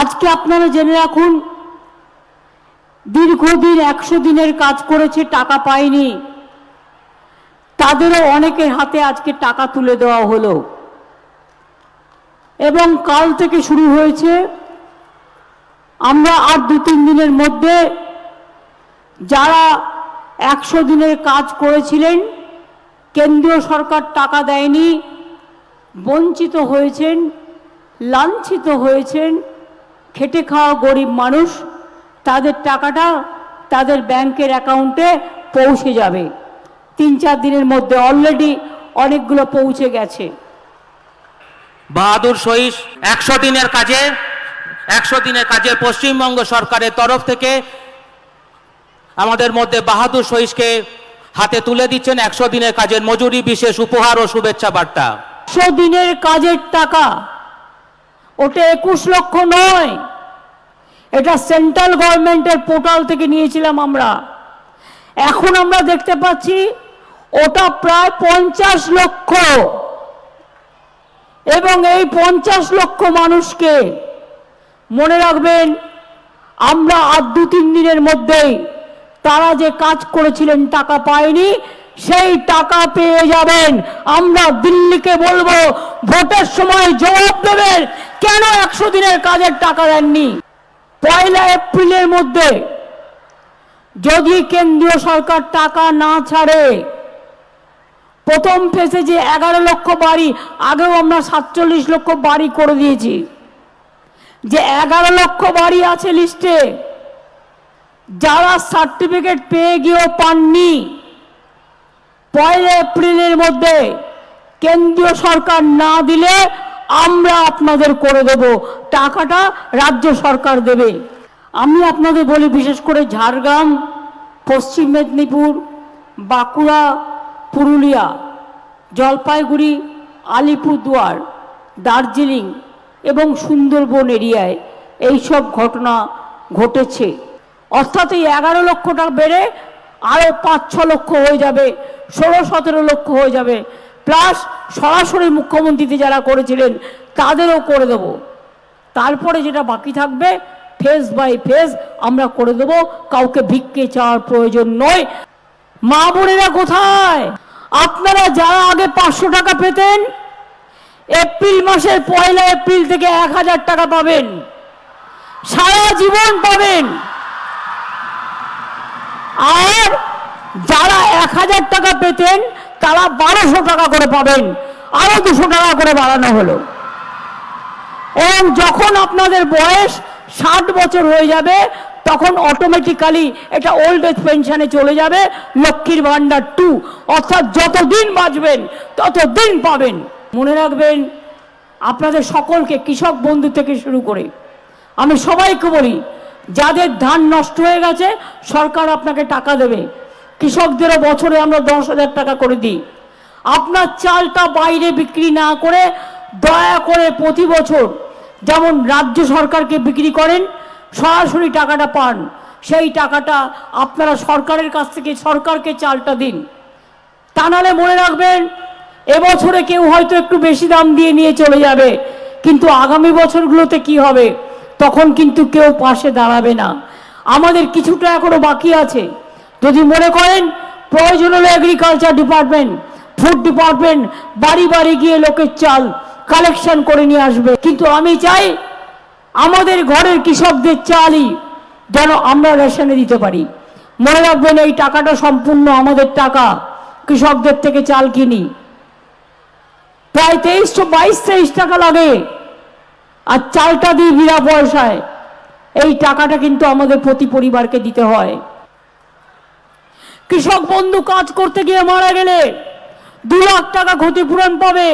আজকে আপনারা জেনে রাখুন, দীর্ঘদিন একশো দিনের কাজ করেছে, টাকা পায়নি। তাদেরও অনেকের হাতে আজকে টাকা তুলে দেওয়া হলো। এবং কাল থেকে শুরু হয়েছে, আমরা আর দু তিন দিনের মধ্যে যারা একশো দিনের কাজ করেছিলেন, কেন্দ্রীয় সরকার টাকা দেয়নি, বঞ্চিত হয়েছেন, লাঞ্ছিত হয়েছেন খেটে খাওয়া গরিব মানুষ তাদের টাকাটা তাদের ব্যাংকের অ্যাকাউন্টে পৌঁছে যাবে। তিন চার দিনের মধ্যে অলরেডি অনেকগুলো পৌঁছে গেছে। বাহাদুর সহিস একশো দিনের কাজে একশো দিনের কাজে পশ্চিমবঙ্গ সরকারের তরফ থেকে আমাদের মধ্যে বাহাদুর সহিসকে হাতে তুলে দিচ্ছেন একশো দিনের কাজের মজুরি বিশেষ উপহার ও শুভেচ্ছা বার্তা। একশো দিনের কাজের টাকা ওটা একুশ লক্ষ নয়। এটা সেন্ট্রাল গভর্নমেন্টের পোর্টাল থেকে নিয়েছিলাম আমরা। এখন আমরা দেখতে পাচ্ছি, ওটা প্রায় পঞ্চাশ লক্ষ। এবং এই পঞ্চাশ লক্ষ মানুষকে, মনে রাখবেন, আমরা আর দু তিন দিনের মধ্যেই তারা যে কাজ করেছিলেন টাকা পায়নি, সেই টাকা পেয়ে যাবেন। আমরা দিল্লিকে বলব, ভোটের সময় জবাব দেবেন। কেন একশো দিনের কাজের টাকা দেননি? পয়লা এপ্রিলের মধ্যে যদি কেন্দ্রীয় সরকার টাকা না ছাড়ে, প্রথম ফেসে যে এগারো লক্ষ বাড়ি, আগেও আমরা সাতচল্লিশ লক্ষ বাড়ি করে দিয়েছি। যে এগারো লক্ষ বাড়ি আছে লিস্টে যারা সার্টিফিকেট পেয়ে গিয়েও পাননি, পয়লা এপ্রিলের মধ্যে কেন্দ্রীয় সরকার না দিলে আমরা আপনাদের করে দেব। টাকাটা রাজ্য সরকার দেবে। আমি আপনাদের বলি, বিশেষ করে ঝাড়গ্রাম, পশ্চিম মেদিনীপুর, বাঁকুড়া, পুরুলিয়া, জলপাইগুড়ি, আলিপুরদুয়ার, দার্জিলিং এবং সুন্দরবন এরিয়ায় এই সব ঘটনা ঘটেছে। অর্থাৎ এই এগারো লক্ষ টাকা বেড়ে আরও পাঁচ ছ লক্ষ হয়ে যাবে, ষোলো সতেরো লক্ষ হয়ে যাবে। প্লাস সরাসরি মুখ্যমন্ত্রীতে যারা করেছিলেন, তাদেরও করে দেব। তারপরে যেটা বাকি থাকবে, ফেস বাই ফেস আমরা করে দেব। কাউকে ভিক্ষে চাওয়ার প্রয়োজন নয়। মা বোনেরা কোথায়? আপনারা যারা আগে পাঁচশো টাকা পেতেন, এপ্রিল মাসের পয়লা এপ্রিল থেকে এক হাজার টাকা পাবেন। সারা জীবন পাবেন। আর যারা এক হাজার টাকা পেতেন তারা বারোশো টাকা করে পাবেন, আরও দুশো টাকা করে বাড়ানো হলো। এবং যখন আপনাদের বয়স ষাট বছর হয়ে যাবে, তখন অটোমেটিক্যালি এটা ওল্ড এজ পেনশনে চলে যাবে, লক্ষ্মীর ভান্ডার টু অর্থাৎ যতদিন বাঁচবেন, ততদিন পাবেন। মনে রাখবেন, আপনাদের সকলকে কৃষক বন্ধু থেকে শুরু করে, আমি সবাইকে বলি, যাদের ধান নষ্ট হয়ে গেছে, সরকার আপনাকে টাকা দেবে। কৃষকদেরও বছরে আমরা দশ হাজার টাকা করে দিই। আপনার চালটা বাইরে বিক্রি না করে দয়া করে প্রতি বছর যেমন রাজ্য সরকারকে বিক্রি করেন, সরাসরি টাকাটা পান। সেই টাকাটা আপনারা সরকারের কাছ থেকে, সরকারকে চালটা দিন। তা নাহলে মনে রাখবেন, এবছরে কেউ হয়তো একটু বেশি দাম দিয়ে নিয়ে চলে যাবে। কিন্তু আগামী বছরগুলোতে কি হবে? তখন কিন্তু কেউ পাশে দাঁড়াবে না। আমাদের কিছুটা এখনও বাকি আছে। যদি মনে করেন, প্রয়োজন হলে এগ্রিকালচার ডিপার্টমেন্ট ফুড ডিপার্টমেন্ট বাড়ি বাড়ি গিয়ে লোকের চাল কালেকশন করে নিয়ে আসবে। কিন্তু আমি চাই, আমাদের ঘরের কৃষকদের চালই যেন আমরা রেশনে দিতে পারি। মনে রাখবেন, এই টাকাটা সম্পূর্ণ আমাদের টাকা, কৃষকদের থেকে চাল কিনি। প্রায় তেইশশো বাইশ, তেইশ টাকা লাগে। আর চালটা দিই বিনা পয়সায়। এই টাকাটা কিন্তু আমাদের প্রতি পরিবারকে দিতে হয়। কৃষক বন্ধু কাজ করতে গিয়ে মারা গেলে দু লাখ টাকা ক্ষতিপূরণ পাবে।